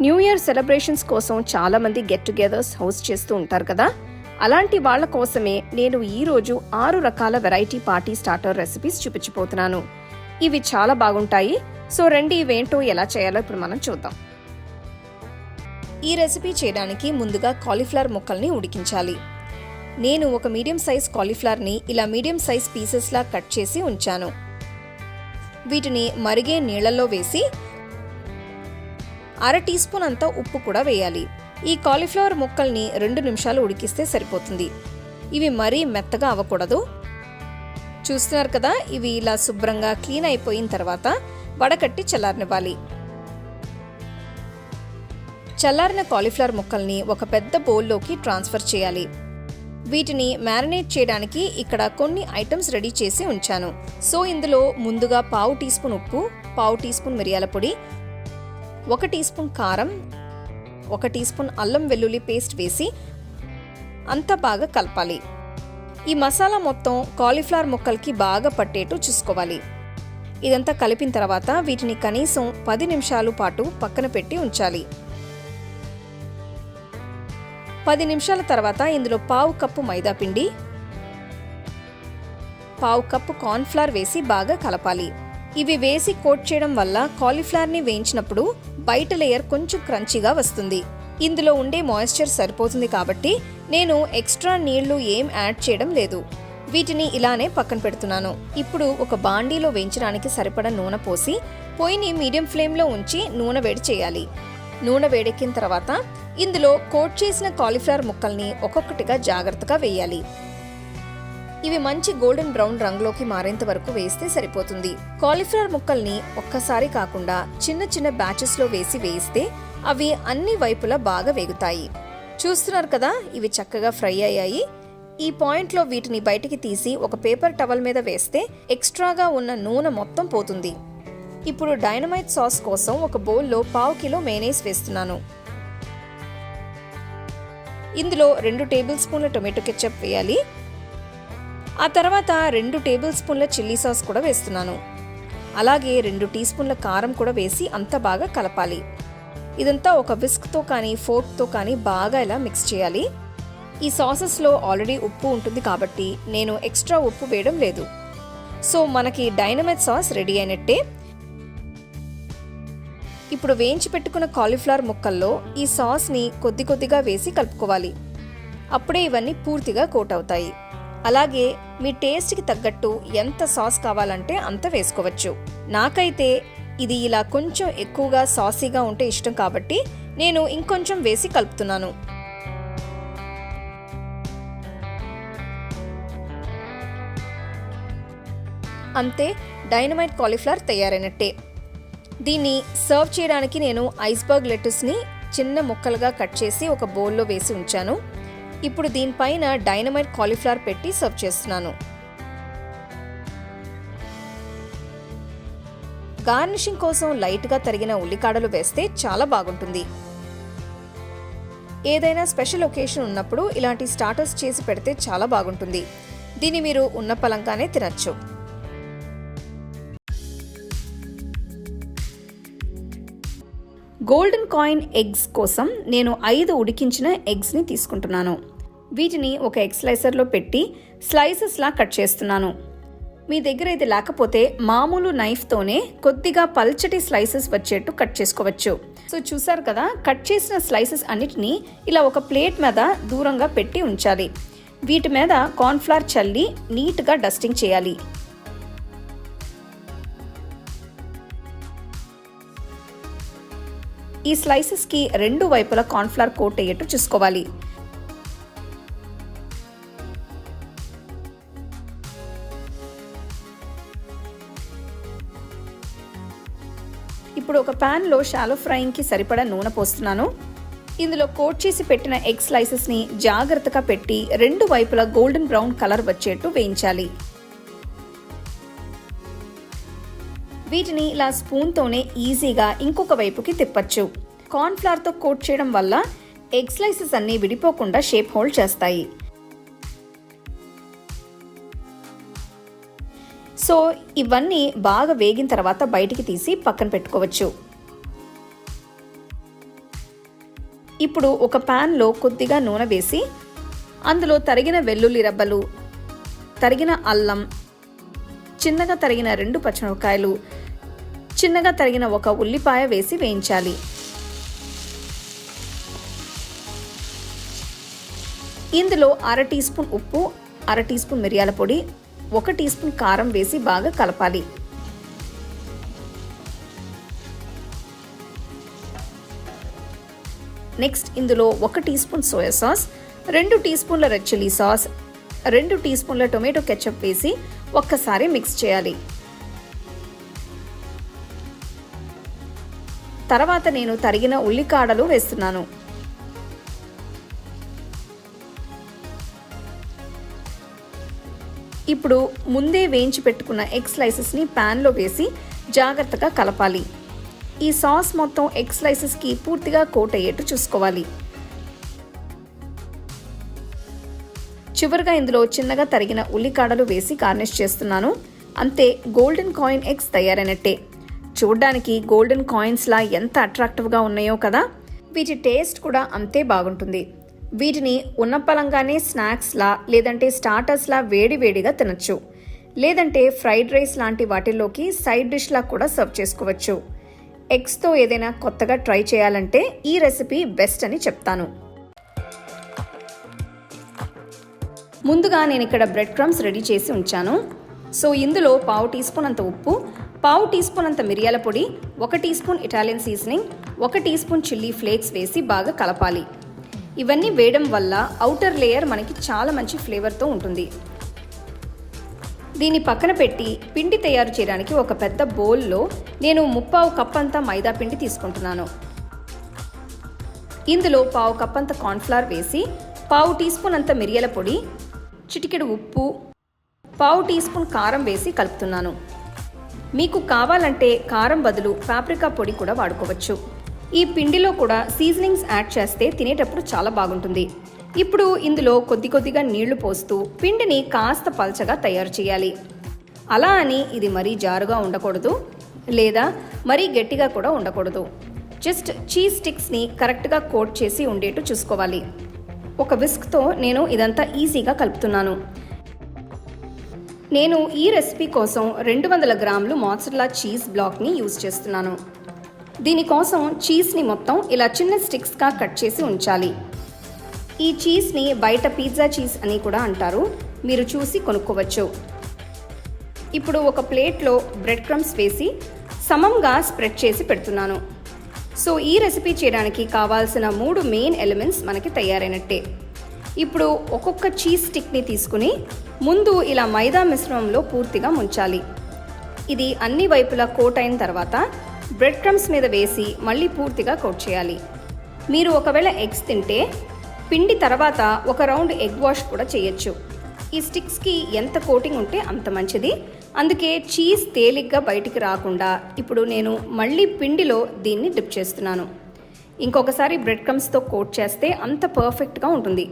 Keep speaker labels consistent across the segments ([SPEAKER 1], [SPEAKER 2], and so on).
[SPEAKER 1] New year celebrations కోసం చాలామంది get togethers host చేస్తూ ఉంటారు కదా? అలాంటి వాళ్ళ కోసమే నేను ఈరోజు ఆరు రకాల వెరైటీ పార్టీ స్టార్టర్ రెసిపీస్ చూపించిపోతున్నాను ఇవి చాలా బాగుంటాయి. సో రండి ఇవేంటో ఎలా చేయాలో ఇప్పుడు మనం చూద్దాం. ఈ రెసిపీ చేయడానికి ముందుగా కాలీఫ్లవర్ ముక్కల్ని ఉడికించాలి. నేను ఒక మీడియం సైజ్ కాలీఫ్లవర్ని ఇలా మీడియం సైజ్ పీసెస్లా కట్ చేసి ఉంచాను. వీటిని మరిగే నీళ్ళలో వేసి అర టీ స్పూన్ అంత ఉప్పు కూడా వేయాలి. ఈ కాలీఫ్లవర్ ముక్కల్ని రెండు నిమిషాలు ఉడికిస్తే సరిపోతుంది. ఇవి మరీ మెత్తగా అవ్వకూడదు. చూస్తున్నారు కదా ఇవి ఇలా శుభ్రంగా క్లీన్ అయిపోయిన తర్వాత వడకట్టి చల్లారనివ్వాలి. చల్లారిన కాలీఫ్లవర్ ముక్కల్ని ఒక పెద్ద బౌల్లోకి ట్రాన్స్ఫర్ చేయాలి. వీటిని మ్యారినేట్ చేయడానికి ఇక్కడ కొన్ని ఐటమ్స్ రెడీ చేసి ఉంచాను. సో ఇందులో ముందుగా పావు టీ స్పూన్ ఉప్పు పావు టీ స్పూన్ మిరియాల పొడి ఒక టీ స్పూన్ కారం ఒక టీ స్పూన్ అల్లం వెల్లుల్లి పేస్ట్ వేసి అంతా బాగా కలపాలి. ఈ మసాలా మొత్తం కాలీఫ్లవర్ ముక్కలకి బాగా పట్టేట్టు చూసుకోవాలి. ఇదంతా కలిపిన తర్వాత వీటిని కనీసం పది నిమిషాలు పాటు పక్కన పెట్టి ఉంచాలి. పది నిమిషాల తర్వాత ఇందులో పావు కప్పు మైదా పిండి పావు కప్పు కార్న్ఫ్లవర్ వేసి బాగా కలపాలి. ఇవి వేసి కోట్ చేయడం వల్ల కాలీఫ్లవర్ని వేయించినప్పుడు బయట లేయర్ కొంచెం క్రంచీగా వస్తుంది. ఇందులో ఉండే మాయిశ్చర్ సరిపోతుంది కాబట్టి నేను ఎక్స్ట్రా నీళ్ళు ఏం యాడ్ చేయడం లేదు. వీటిని ఇలానే పక్కన పెడుతున్నాను. ఇప్పుడు ఒక బాండీలో వేయించడానికి సరిపడ నూనె పోసి పొయ్యిని మీడియం ఫ్లేమ్లో ఉంచి నూనె వేడి చేయాలి. నూనె వేడెక్కిన తర్వాత ఇందులో కోట్ చేసిన కాలీఫ్లవర్ ముక్కల్ని ఒక్కొక్కటిగా జాగ్రత్తగా వేయాలి. ఇవి మంచి గోల్డెన్ బ్రౌన్ రంగులోకి మారేంత వరకు వేస్తే సరిపోతుంది. కాలీఫ్లవర్ ముక్కల్ని ఒక్కసారి కాకుండా చిన్న చిన్న బ్యాచెస్లో వేసి వేయిస్తే అవి అన్ని వైపులా బాగా వేగుతాయి. చూస్తున్నారు కదా ఇవి చక్కగా ఫ్రై అయ్యాయి. ఈ పాయింట్లో వీటిని బయటికి తీసి ఒక పేపర్ టవల్ మీద వేస్తే ఎక్స్ట్రాగా ఉన్న నూనె మొత్తం పోతుంది. ఇప్పుడు డైనమైట్ సాస్ కోసం ఒక బౌల్లో పావు కిలో మేనేస్ వేస్తున్నాను. ఇందులో రెండు టేబుల్ స్పూన్ల టొమాటో కెచప్ వేయాలి. ఆ తర్వాత రెండు టేబుల్ స్పూన్ల చిల్లీ సాస్ కూడా వేస్తున్నాను. అలాగే రెండు టీ స్పూన్ల కారం కూడా వేసి అంత బాగా కలపాలి. ఇదంతా ఒక విస్క్తో కానీ ఫోర్క్తో కానీ బాగా ఇలా మిక్స్ చేయాలి. ఈ సాసెస్లో ఆల్రెడీ ఉప్పు ఉంటుంది కాబట్టి నేను ఎక్స్ట్రా ఉప్పు వేయడం లేదు. సో మనకి డైనమైట్ సాస్ రెడీ అయినట్టే. ఇప్పుడు వేయించి పెట్టుకున్న కాలీఫ్లవర్ ముక్కల్లో ఈ సాస్ని కొద్ది కొద్దిగా వేసి కలుపుకోవాలి. అప్పుడే ఇవన్నీ పూర్తిగా కోట్ అవుతాయి. అలాగే మీ టేస్ట్కి తగ్గట్టు ఎంత సాస్ కావాలంటే అంత వేసుకోవచ్చు. నాకైతే ఇది ఇలా కొంచెం ఎక్కువగా సాసీగా ఉంటే ఇష్టం కాబట్టి నేను ఇంకొంచెం వేసి కలుపుతున్నాను. అంతే డైనమైట్ కాలీఫ్లవర్ తయారైనట్టే. దీన్ని సర్వ్ చేయడానికి నేను ఐస్బర్గ్ లెటస్ని చిన్న ముక్కలుగా కట్ చేసి ఒక బౌల్లో వేసి ఉంచాను. ఇప్పుడు దీనిపైన డైనమైట్ కాలీఫ్లవర్ పెట్టి సర్వ్ చేస్తున్నాను. గార్నిషింగ్ కోసం లైట్గా తరిగిన ఉల్లికాడలు వేస్తే చాలా బాగుంటుంది. ఏదైనా స్పెషల్ ఒకేషన్ ఉన్నప్పుడు ఇలాంటి స్టార్టర్స్ చేసి పెడితే చాలా బాగుంటుంది. దీన్ని మీరు ఉన్న పలంగానే తినచ్చు. గోల్డెన్ కాయిన్ ఎగ్స్ కోసం నేను ఐదు ఉడికించిన ఎగ్స్ని తీసుకుంటున్నాను. వీటిని ఒక ఎగ్ స్లైసర్లో పెట్టి స్లైసెస్లా కట్ చేస్తున్నాను. మీ దగ్గర ఇది లేకపోతే మామూలు నైఫ్తోనే కొద్దిగా పల్చటి స్లైసెస్ వచ్చేట్టు కట్ చేసుకోవచ్చు. సో చూసారు కదా కట్ చేసిన స్లైసెస్ అన్నిటినీ ఇలా ఒక ప్లేట్ మీద దూరంగా పెట్టి ఉంచాలి. వీటి మీద కార్న్ఫ్లవర్ చల్లి నీట్గా డస్టింగ్ చేయాలి. ఈ స్లైసెస్కి రెండు వైపులా కార్న్ఫ్లవర్ కోట్ అయ్యేట్టు చూసుకోవాలి. ఇప్పుడు ఒక ప్యాన్లో షాలో ఫ్రైయింగ్కి సరిపడా నూనె పోస్తున్నాను. ఇందులో కోట్ చేసి పెట్టిన ఎగ్ స్లైసెస్ని జాగ్రత్తగా పెట్టి రెండు వైపులా గోల్డెన్ బ్రౌన్ కలర్ వచ్చేట్టు వేయించాలి. వీటిని ఇలా స్పూన్తోనే ఈజీగా ఇంకొక వైపుకి తిప్పచ్చు. కార్న్ఫ్లవర్తో కోట్ చేయడం వల్ల ఎగ్ స్లైసెస్ అన్నీ విడిపోకుండా షేప్ హోల్డ్ చేస్తాయి. సో ఇవన్నీ బాగా వేగిన తర్వాత బయటికి తీసి పక్కన పెట్టుకోవచ్చు. ఇప్పుడు ఒక ప్యాన్లో కొద్దిగా నూనె వేసి అందులో తరిగిన వెల్లుల్లి రబ్బలు తరిగిన అల్లం చిన్నగా తరిగిన రెండు పచ్చిమిరపకాయలు చిన్నగా తరిగిన ఒక ఉల్లిపాయ వేసి వేయించాలి. ఇందులో అర టీ స్పూన్ ఉప్పు అర టీ స్పూన్ మిరియాల పొడి ఒక టీ స్పూన్ కారం వేసి బాగా కలపాలి. నెక్స్ట్ ఇందులో ఒక టీ స్పూన్ సోయా సాస్ రెండు టీ స్పూన్ల రెడ్ చిల్లీ సాస్ రెండు టీ స్పూన్ల టొమాటో కెచప్ వేసి ఒక్కసారి మిక్స్ చేయాలి. తర్వాత నేను తరిగిన ఉల్లికాడలు వేస్తున్నాను. ఇప్పుడు ముందే వేయించి పెట్టుకున్న ఎగ్ స్లైసెస్ని ప్యాన్లో వేసి జాగ్రత్తగా కలపాలి. ఈ సాస్ మొత్తం ఎగ్ స్లైసెస్కి పూర్తిగా కోట్ అయ్యేట్టు చూసుకోవాలి. చివరిగా ఇందులో చిన్నగా తరిగిన ఉల్లికాడలు వేసి గార్నిష్ చేస్తున్నాను. అంతే గోల్డెన్ కాయిన్ ఎగ్స్ తయారైనట్టే. చూడ్డానికి గోల్డెన్ కాయిన్స్లా ఎంత అట్రాక్టివ్గా ఉన్నాయో కదా. వీటి టేస్ట్ కూడా అంతే బాగుంటుంది. వీటిని ఉన్నపలంగానే స్నాక్స్లా లేదంటే స్టార్టర్స్లా వేడి వేడిగా తినచ్చు. లేదంటే ఫ్రైడ్ రైస్ లాంటి వాటిల్లోకి సైడ్ డిష్లా కూడా సర్వ్ చేసుకోవచ్చు. ఎగ్స్తో ఏదైనా కొత్తగా ట్రై చేయాలంటే ఈ రెసిపీ బెస్ట్ అని చెప్తాను. ముందుగా నేను ఇక్కడ బ్రెడ్ క్రమ్స్ రెడీ చేసి ఉంచాను. సో ఇందులో పావు టీ స్పూన్ అంత ఉప్పు పావు టీ స్పూన్ అంత మిరియాల పొడి ఒక టీ స్పూన్ ఇటాలియన్ సీజనింగ్ ఒక టీ స్పూన్ చిల్లీ ఫ్లేక్స్ వేసి బాగా కలపాలి. ఇవన్నీ వేయడం వల్ల అవుటర్ లేయర్ మనకి చాలా మంచి ఫ్లేవర్తో ఉంటుంది. దీన్ని పక్కన పెట్టి పిండి తయారు చేయడానికి ఒక పెద్ద బౌల్లో నేను ముప్పావు కప్ అంతా మైదా పిండి తీసుకుంటున్నాను. ఇందులో పావు కప్ అంత కార్న్ఫ్లవర్ వేసి పావు టీ స్పూన్ అంత మిరియాల పొడి చిటికెడు ఉప్పు పావు టీ స్పూన్ కారం వేసి కలుపుతున్నాను. మీకు కావాలంటే కారం బదులు పాప్రికా పొడి కూడా వాడుకోవచ్చు. ఈ పిండిలో కూడా సీజనింగ్స్ యాడ్ చేస్తే తినేటప్పుడు చాలా బాగుంటుంది. ఇప్పుడు ఇందులో కొద్ది కొద్దిగా నీళ్ళు పోస్తూ పిండిని కాస్త పల్చగా తయారు చేయాలి. అలా అని ఇది మరీ జారుగా ఉండకూడదు లేదా మరీ గట్టిగా కూడా ఉండకూడదు. జస్ట్ చీజ్ స్టిక్స్ని కరెక్ట్గా కోట్ చేసి ఉండేట్టు చూసుకోవాలి. ఒక విస్క్తో నేను ఇదంతా ఈజీగా కలుపుతున్నాను. నేను ఈ రెసిపీ కోసం రెండు వందల గ్రాములు మాత్సర్లా చీజ్ బ్లాక్ని యూజ్ చేస్తున్నాను. దీనికోసం చీజ్ని మొత్తం ఇలా చిన్న స్టిక్స్గా కట్ చేసి ఉంచాలి. ఈ చీజ్ని బయట పిజ్జా చీజ్ అని కూడా అంటారు. మీరు చూసి కొనుక్కోవచ్చు. ఇప్పుడు ఒక ప్లేట్లో బ్రెడ్ క్రమ్స్ వేసి సమంగా స్ప్రెడ్ చేసి పెడుతున్నాను. సో ఈ రెసిపీ చేయడానికి కావాల్సిన మూడు మెయిన్ ఎలిమెంట్స్ మనకి తయారైనట్టే. ఇప్పుడు ఒక్కొక్క చీజ్ స్టిక్ని తీసుకుని ముందు ఇలా మైదా మిశ్రమంలో పూర్తిగా ముంచాలి. ఇది అన్ని వైపులా కోట్ అయిన తర్వాత బ్రెడ్ క్రమ్స్ మీద వేసి మళ్ళీ పూర్తిగా కోట్ చేయాలి. మీరు ఒకవేళ ఎగ్స్ తింటే పిండి తర్వాత ఒక రౌండ్ ఎగ్ వాష్ కూడా చేయొచ్చు. ఈ స్టిక్స్కి ఎంత కోటింగ్ ఉంటే అంత మంచిది. అందుకే చీజ్ తేలిగ్గా బయటికి రాకుండా ఇప్పుడు నేను మళ్ళీ పిండిలో దీన్ని డిప్ చేస్తున్నాను. ఇంకొకసారి బ్రెడ్ క్రమ్స్తో కోట్ చేస్తే అంత పర్ఫెక్ట్గా ఉంటుంది.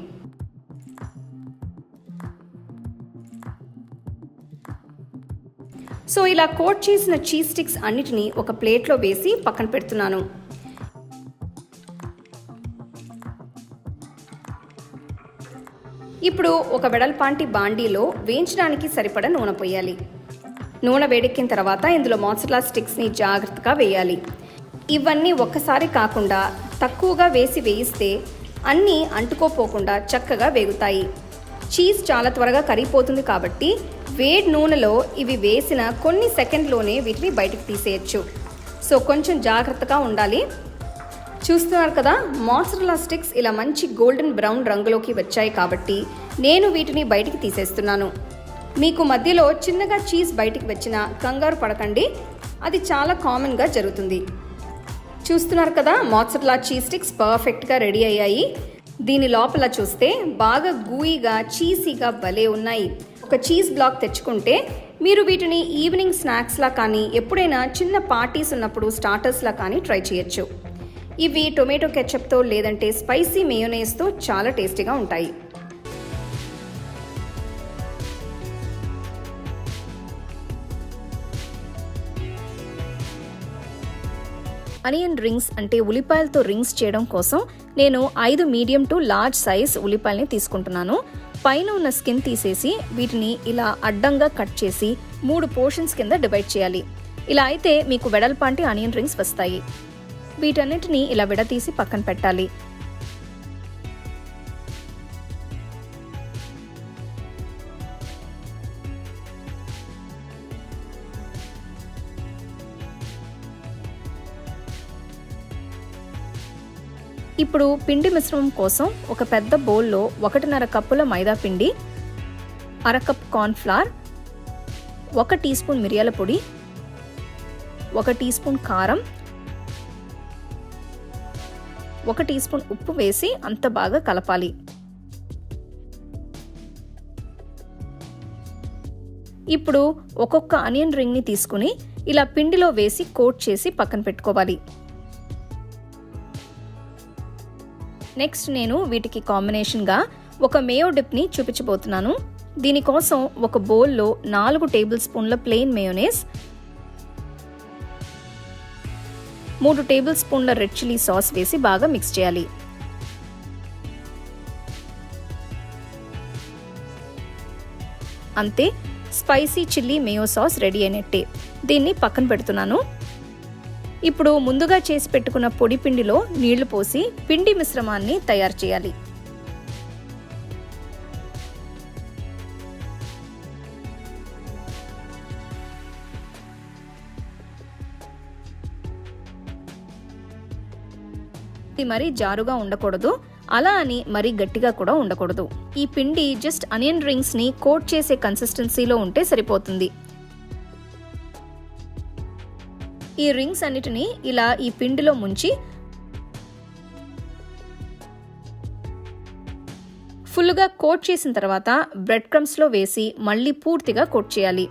[SPEAKER 1] సో ఇలా కోట్ చేసిన చీజ్ స్టిక్స్ అన్నిటినీ ఒక ప్లేట్లో వేసి పక్కన పెడుతున్నాను. ఇప్పుడు ఒక వెడల్పాంటి బాండీలో వేయించడానికి సరిపడ నూనె పోయాలి. నూనె వేడెక్కిన తర్వాత ఇందులో మోసలా స్టిక్స్ని జాగ్రత్తగా వేయాలి. ఇవన్నీ ఒక్కసారి కాకుండా తక్కువగా వేసి వేయిస్తే అన్నీ అంటుకోపోకుండా చక్కగా వేగుతాయి. చీజ్ చాలా త్వరగా కరిగిపోతుంది కాబట్టి వేడి నూనెలో ఇవి వేసిన కొన్ని సెకండ్లోనే వీటిని బయటికి తీసేయచ్చు. సో కొంచెం జాగ్రత్తగా ఉండాలి. చూస్తున్నారు కదా మాసరలా స్టిక్స్ ఇలా మంచి గోల్డెన్ బ్రౌన్ రంగులోకి వచ్చాయి కాబట్టి నేను వీటిని బయటికి తీసేస్తున్నాను. మీకు మధ్యలో చిన్నగా చీజ్ బయటికి వచ్చిన కంగారు పడకండి. అది చాలా కామన్గా జరుగుతుంది. చూస్తున్నారు కదా మోత్సర్లా చీజ్ స్టిక్స్ పర్ఫెక్ట్గా రెడీ అయ్యాయి. దీని లోపల చూస్తే బాగా గూయిగా చీజీగా భలే ఉన్నాయి. ఒక చీజ్ బ్లాక్ తెచ్చుకుంటే మీరు వీటిని ఈవినింగ్ స్నాక్స్లా కానీ ఎప్పుడైనా చిన్న పార్టీస్ ఉన్నప్పుడు స్టార్టర్స్లా కానీ ట్రై చేయొచ్చు. ఇవి టొమాటో కెచప్తో లేదంటే స్పైసీ మేయోనేస్తో చాలా టేస్టీగా ఉంటాయి. అనియన్ రింగ్స్ అంటే ఉల్లిపాయలతో రింగ్స్ చేయడం కోసం నేను ఐదు మీడియం టు లార్జ్ సైజ్ ఉల్లిపాయల్ని తీసుకుంటున్నాను. పైన ఉన్న స్కిన్ తీసేసి వీటిని ఇలా అడ్డంగా కట్ చేసి మూడు పోర్షన్స్ కింద డివైడ్ చేయాలి. ఇలా అయితే మీకు వెడల్పాంటి ఆనియన్ రింగ్స్ వస్తాయి. వీటన్నిటిని ఇలా విడతీసి పక్కన పెట్టాలి. ఇప్పుడు పిండి మిశ్రమం కోసం ఒక పెద్ద బౌల్లో ఒకటిన్నర కప్పుల మైదా పిండి అర కప్ కార్న్ఫ్లవర్ ఒక టీ స్పూన్ మిరియాల పొడి ఒక టీ స్పూన్ కారం ఒక టీ స్పూన్ ఉప్పు వేసి అంత బాగా కలపాలి. ఇప్పుడు ఒక్కొక్క ఆనియన్ రింగ్ని తీసుకుని ఇలా పిండిలో వేసి కోట్ చేసి పక్కన పెట్టుకోవాలి. నెక్స్ట్ నేను వీటికి కాంబినేషన్గా ఒక మేయో డిప్ని చూపించబోతున్నాను. దీనికోసం ఒక బౌల్లో నాలుగు టేబుల్ స్పూన్ల ప్లెయిన్ మేయోనేస్ మూడు టేబుల్ స్పూన్ల రెడ్ చిల్లీ సాస్ వేసి బాగా మిక్స్ చేయాలి. అంతే spicy chilli mayo sauce ready అయినట్టే. దీన్ని పక్కన పెడుతున్నాను. ఇప్పుడు ముందుగా చేసి పెట్టుకున్న పొడి పిండిలో నీళ్ళు పోసి పిండి మిశ్రమాన్ని తయారు చేయాలి. ఇది మరీ జారుగా ఉండకూడదు అలా అని మరీ గట్టిగా కూడా ఉండకూడదు. ఈ పిండి జస్ట్ అనియన్ రింగ్స్ని కోట్ చేసే కన్సిస్టెన్సీలో ఉంటే సరిపోతుంది. ఈ రింగ్స్ అన్నిటిని ఇలా ఈ పిండిలో ముంచి ఫుల్గా కోట్ చేసిన తర్వాత బ్రెడ్ క్రమ్స్లో వేసి మళ్ళీ పూర్తిగా కోట్ చేయాలి.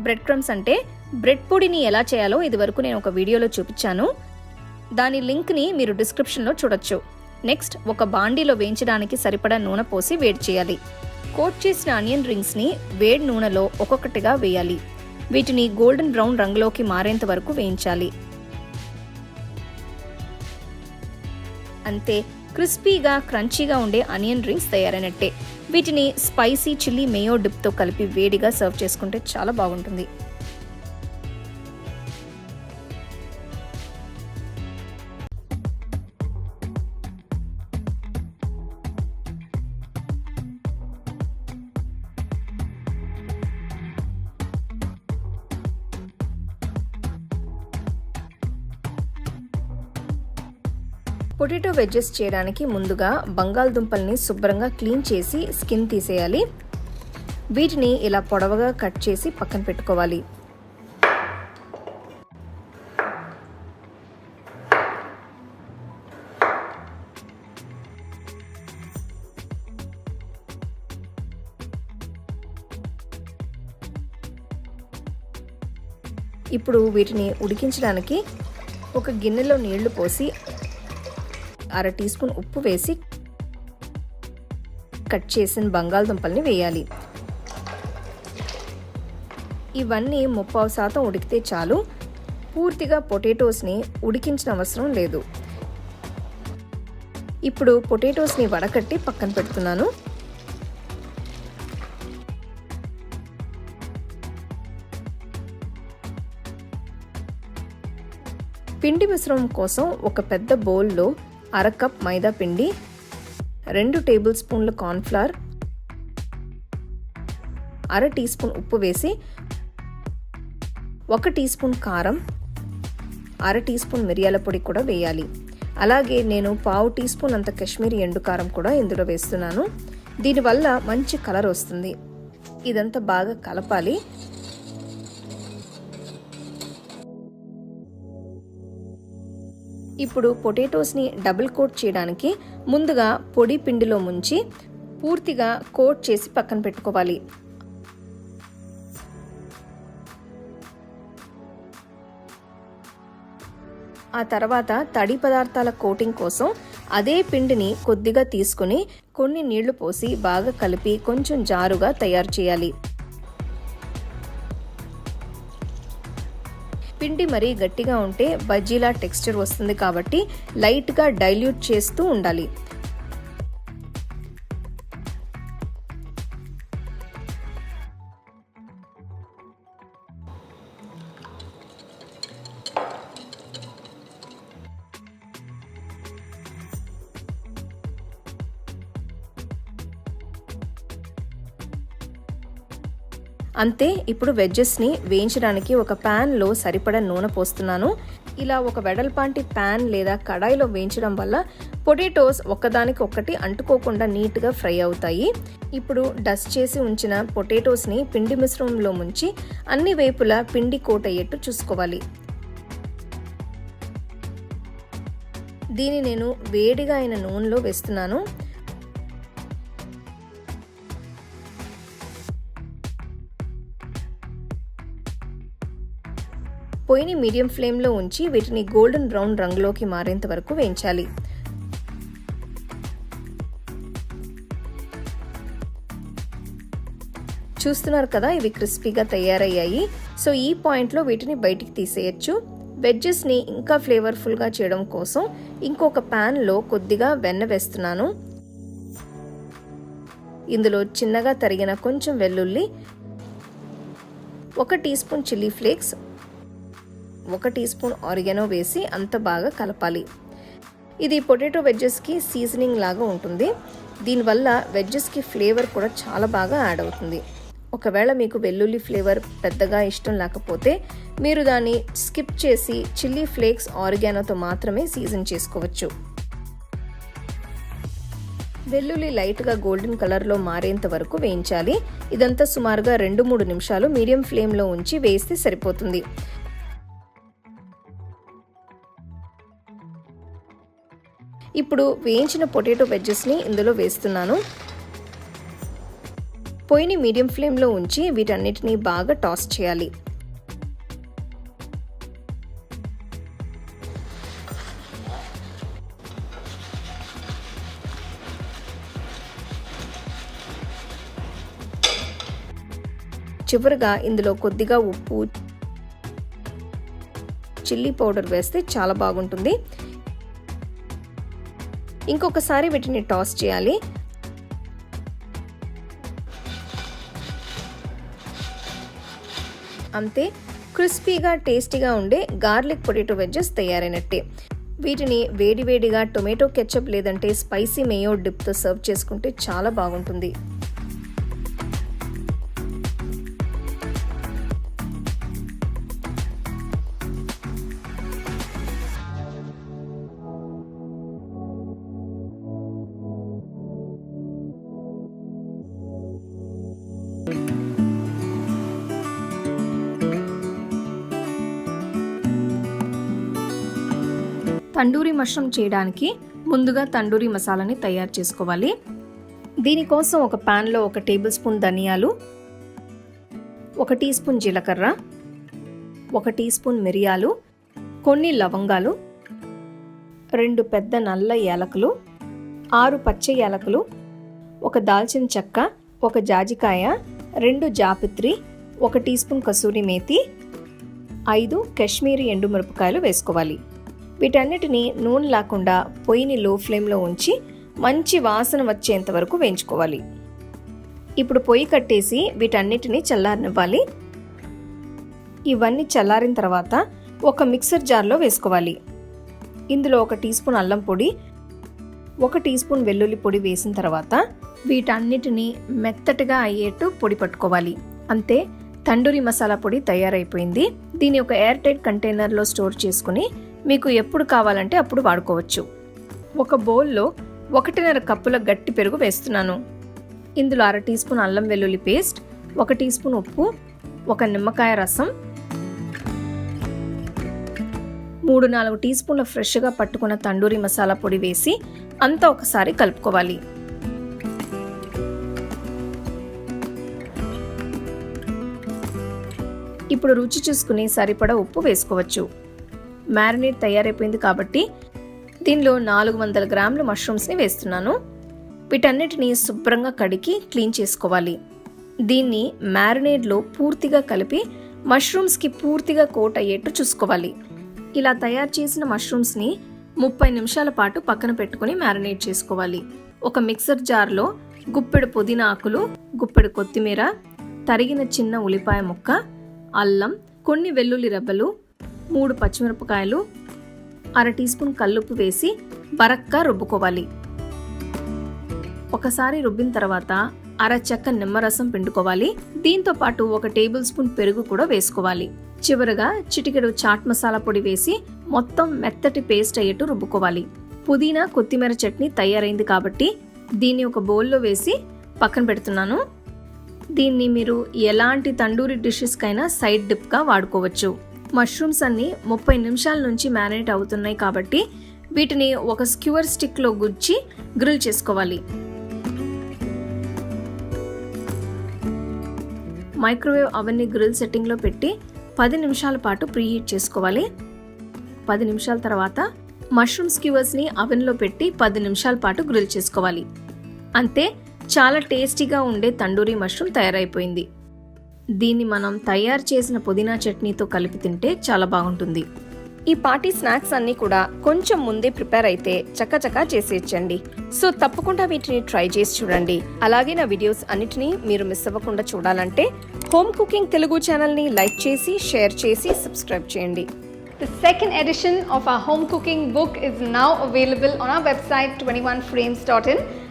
[SPEAKER 1] బ్రెడ్ క్రమ్స్ అంటే బ్రెడ్ పొడిని ఎలా చేయాలో ఇదివరకు నేను ఒక వీడియోలో చూపించాను. దాని లింక్ని మీరు డిస్క్రిప్షన్లో చూడొచ్చు. నెక్స్ట్ ఒక బాండీలో వేయించడానికి సరిపడా నూనె పోసి వేడి చేయాలి. కోట్ చేసిన ఆనియన్ రింగ్స్ని వేడి నూనెలో ఒక్కొక్కటిగా వేయాలి. వీటిని గోల్డెన్ బ్రౌన్ రంగులోకి మారేంత వరకు వేయించాలి. అంతే క్రిస్పీగా క్రంచీగా ఉండే అనియన్ రింగ్స్ తయారైనట్టే. వీటిని స్పైసీ చిల్లీ మేయో డిప్తో కలిపి వేడిగా సర్వ్ చేసుకుంటే చాలా బాగుంటుంది. పొటాటో వెజ్జెస్ చేయడానికి ముందుగా బంగాళదుంపల్ని శుభ్రంగా క్లీన్ చేసి స్కిన్ తీసేయాలి. వీటిని ఇలా పొడవుగా కట్ చేసి పక్కన పెట్టుకోవాలి. ఇప్పుడు వీటిని ఉడికించడానికి ఒక గిన్నెలో నీళ్ళు పోసి అర టీ స్పూన్ ఉప్పు వేసి కట్ చేసిన బంగాళదుంపల్ని వేయాలి. ఇవన్నీ ముప్పావు శాతం ఉడికితే చాలు. పూర్తిగా పొటాటోస్ని ఉడికించిన అవసరం లేదు. ఇప్పుడు పొటాటోస్ని వడకట్టి పక్కన పెడుతున్నాను. పిండి మిశ్రమం కోసం ఒక పెద్ద బౌల్లో అర కప్ మైదా పిండి రెండు టేబుల్ స్పూన్ల కార్న్ఫ్లవర్ అర టీ స్పూన్ ఉప్పు వేసి ఒక టీ స్పూన్ కారం అర టీ స్పూన్ మిరియాల పొడి కూడా వేయాలి. అలాగే నేను పావు టీ స్పూన్ అంత కాశ్మీరీ ఎండు కారం కూడా ఇందులో వేస్తున్నాను. దీనివల్ల మంచి కలర్ వస్తుంది. ఇదంతా బాగా కలపాలి. ఇప్పుడు పొటాటోస్ని డబుల్ కోట్ చేయడానికి ముందుగా పొడి పిండిలో ముంచి పూర్తిగా కోట్ చేసి పక్కన పెట్టుకోవాలి. ఆ తర్వాత తడి పదార్థాల కోటింగ్ కోసం అదే పిండిని కొద్దిగా తీసుకుని కొన్ని నీళ్ళు పోసి బాగా కలిపి కొంచెం జారుగా తయారు చేయాలి. పిండి మరీ గట్టిగా ఉంటే బజ్జీలా టెక్స్చర్ వస్తుంది కాబట్టి లైట్గా డైల్యూట్ చేస్తూ ఉండాలి. అంతే ఇప్పుడు వెజ్జెస్ని వేయించడానికి ఒక ప్యాన్లో సరిపడా నూనె పోస్తున్నాను. ఇలా ఒక వెడల్పాంటి ప్యాన్ లేదా కడాయిలో వేయించడం వల్ల పొటాటోస్ ఒకదానికి ఒకటి అంటుకోకుండా నీట్గా ఫ్రై అవుతాయి. ఇప్పుడు డస్ట్ చేసి ఉంచిన పొటాటోస్ని పిండి మిశ్రమంలో ముంచి అన్ని వైపులా పిండి కోట్ అయ్యేట్టు చూసుకోవాలి. దీన్ని నేను వేడిగా అయిన నూనెలో వేస్తున్నాను. పొయ్యిని మీడియం ఫ్లేమ్లో ఉంచి వీటిని గోల్డెన్ బ్రౌన్ రంగులోకి మారేంత వరకు వేయించాలి. చూస్తున్నారు కదా ఇవి క్రిస్పీగా తయారయ్యాయి. సో ఈ పాయింట్లో వీటిని బయటికి తీసేయచ్చు. వెజ్జెస్ని ఇంకా ఫ్లేవర్ఫుల్గా చేయడం కోసం ఇంకొక ప్యాన్లో కొద్దిగా వెన్న వేస్తున్నాను. ఇందులో చిన్నగా తరిగిన కొంచెం వెల్లుల్లి ఒక టీ స్పూన్ చిల్లీ ఫ్లేక్స్ ఒక టీ స్పూన్ ఆరిగెనో వేసి అంత బాగా కలపాలి. ఇది పొటాటో వెజ్జెస్కి సీజనింగ్ లాగా ఉంటుంది. దీనివల్ల వెజ్జెస్కి ఫ్లేవర్ కూడా చాలా బాగా యాడ్ అవుతుంది. ఒకవేళ మీకు వెల్లుల్లి ఫ్లేవర్ పెద్దగా ఇష్టం లేకపోతే మీరు దాన్ని స్కిప్ చేసి చిల్లీ ఫ్లేక్స్ ఆరిగానోతో మాత్రమే సీజన్ చేసుకోవచ్చు. వెల్లుల్లి లైట్గా గోల్డెన్ కలర్లో మారేంత వరకు వేయించాలి. ఇదంతా సుమారుగా రెండు మూడు నిమిషాలు మీడియం ఫ్లేమ్లో ఉంచి వేస్తే సరిపోతుంది. ఇప్పుడు వేయించిన పొటాటో వెజ్జెస్ని ఇందులో వేస్తున్నాను. పొయ్యిని మీడియం ఫ్లేమ్లో ఉంచి వీటన్నిటిని బాగా టాస్ చేయాలి. చివరిగా ఇందులో కొద్దిగా ఉప్పు చిల్లీ పౌడర్ వేస్తే చాలా బాగుంటుంది. ఇంకొకసారి వీటిని టాస్ చేయాలి. అంతే క్రిస్పీగా టేస్టీగా ఉండే గార్లిక్ పొటాటో వెజ్జెస్ తయారైనట్టే. వీటిని వేడివేడిగా టొమాటో కెచప్ లేదంటే స్పైసీ మేయో డిప్తో సర్వ్ చేసుకుంటే చాలా బాగుంటుంది. తండూరి మష్రూమ్ చేయడానికి ముందుగా తండూరి మసాలాని తయారు చేసుకోవాలి. దీనికోసం ఒక ప్యాన్లో ఒక టేబుల్ స్పూన్ ధనియాలు ఒక టీ స్పూన్ జీలకర్ర ఒక టీ స్పూన్ మిరియాలు కొన్ని లవంగాలు రెండు పెద్ద నల్ల యాలకులు ఆరు పచ్చ యాలకులు ఒక దాల్చిన చెక్క ఒక జాజికాయ రెండు జాపిత్రి ఒక టీ స్పూన్ కసూరి మేతి ఐదు కాశ్మీరీ ఎండుమిరపకాయలు వేసుకోవాలి. వీటన్నిటిని నూనె లేకుండా పొయ్యిని లో ఫ్లేమ్లో ఉంచి మంచి వాసన వచ్చేంత వరకు వేయించుకోవాలి. ఇప్పుడు పొయ్యి కట్టేసి వీటన్నిటిని చల్లారనివ్వాలి. ఇవన్నీ చల్లారిన తర్వాత ఒక మిక్సర్ జార్లో వేసుకోవాలి. ఇందులో ఒక టీ స్పూన్ అల్లం పొడి ఒక టీ స్పూన్ వెల్లుల్లి పొడి వేసిన తర్వాత వీటన్నిటిని మెత్తటిగా అయ్యేట్టు పొడి పట్టుకోవాలి. అంతే తండూరి మసాలా పొడి తయారైపోయింది. దీన్ని ఒక ఎయిర్ టైట్ కంటైనర్లో స్టోర్ చేసుకుని మీకు ఎప్పుడు కావాలంటే అప్పుడు వాడుకోవచ్చు. ఒక బౌల్లో ఒకటిన్నర కప్పుల గట్టి పెరుగు వేస్తున్నాను. ఇందులో అర టీ స్పూన్ అల్లం వెల్లుల్లి పేస్ట్ ఒక టీ స్పూన్ ఉప్పు ఒక నిమ్మకాయ రసం మూడు నాలుగు టీ స్పూన్ల ఫ్రెష్గా పట్టుకున్న తండూరి మసాలా పొడి వేసి అంతా ఒకసారి కలుపుకోవాలి. ఇప్పుడు రుచి చూసుకుని సరిపడా ఉప్పు వేసుకోవచ్చు. మ్యారినేట్ తయారైపోయింది కాబట్టి దీనిలో నాలుగు వందల గ్రాముల మష్రూమ్స్ని వేస్తున్నాను. వీటన్నిటిని శుభ్రంగా కడిగి క్లీన్ చేసుకోవాలి. దీన్ని మ్యారినేడ్లో పూర్తిగా కలిపి మష్రూమ్స్కి పూర్తిగా కోట్ అయ్యేట్టు చూసుకోవాలి. ఇలా తయారు చేసిన మష్రూమ్స్ని ముప్పై నిమిషాల పాటు పక్కన పెట్టుకుని మ్యారినేట్ చేసుకోవాలి. ఒక మిక్సర్ జార్లో గుప్పెడు పుదీనా ఆకులు గుప్పెడు కొత్తిమీర తరిగిన చిన్న ఉల్లిపాయ ముక్క అల్లం కొన్ని వెల్లుల్లి రెబ్బలు మూడు పచ్చిమిరపకాయలు అర టీ స్పూన్ కల్లుప్పు వేసి బరక్గా రుబ్బుకోవాలి. ఒకసారి రుబ్బిన తర్వాత అర చెక్క నిమ్మరసం పిండుకోవాలి. దీంతో పాటు ఒక టేబుల్ స్పూన్ పెరుగు కూడా వేసుకోవాలి. చివరగా చిటికెడు చాట్ మసాలా పొడి వేసి మొత్తం మెత్తటి పేస్ట్ అయ్యేట్టు రుబ్బుకోవాలి. పుదీనా కొత్తిమీర చట్నీ తయారైంది కాబట్టి దీన్ని ఒక బౌల్లో వేసి పక్కన పెడుతున్నాను. దీన్ని మీరు ఎలాంటి తండూరి డిషెస్కైనా సైడ్ డిప్గా వాడుకోవచ్చు. మష్రూమ్స్ అన్ని ముప్పై నిమిషాల నుంచి మ్యారినేట్ అవుతున్నాయి కాబట్టి వీటిని ఒక స్క్యూర్ స్టిక్లో గుచ్చి గ్రిల్ చేసుకోవాలి. మైక్రోవేవ్ అవన్నీ గ్రిల్ సెట్టింగ్లో పెట్టి పది నిమిషాల పాటు ప్రీహీట్ చేసుకోవాలి. పది నిమిషాల తర్వాత మష్రూమ్ స్క్యూవర్స్ని అవెన్లో పెట్టి పది నిమిషాల పాటు గ్రిల్ చేసుకోవాలి. అంతే చాలా టేస్టీగా ఉండే తండూరి మష్రూమ్ తయారైపోయింది. దీన్ని మనం తయారు చేసిన పుదీనా చట్నీతో కలిపి తింటే చాలా బాగుంటుంది. ఈ పార్టీ స్నాక్స్ అన్నీ కూడా కొంచెం ముందే ప్రిపేర్ అయితే చక్కచకా చేసేయచ్చండి. సో తప్పకుండా వీటిని ట్రై చేసి చూడండి. అలాగే నా వీడియోస్ అన్నిటినీ మీరు మిస్ అవ్వకుండా చూడాలంటే హోమ్ కుకింగ్ తెలుగు ఛానల్ని లైక్ చేసి షేర్ చేసి సబ్స్క్రైబ్ చేయండి.
[SPEAKER 2] The second edition of our home cooking book is now available on our website 21frames.in.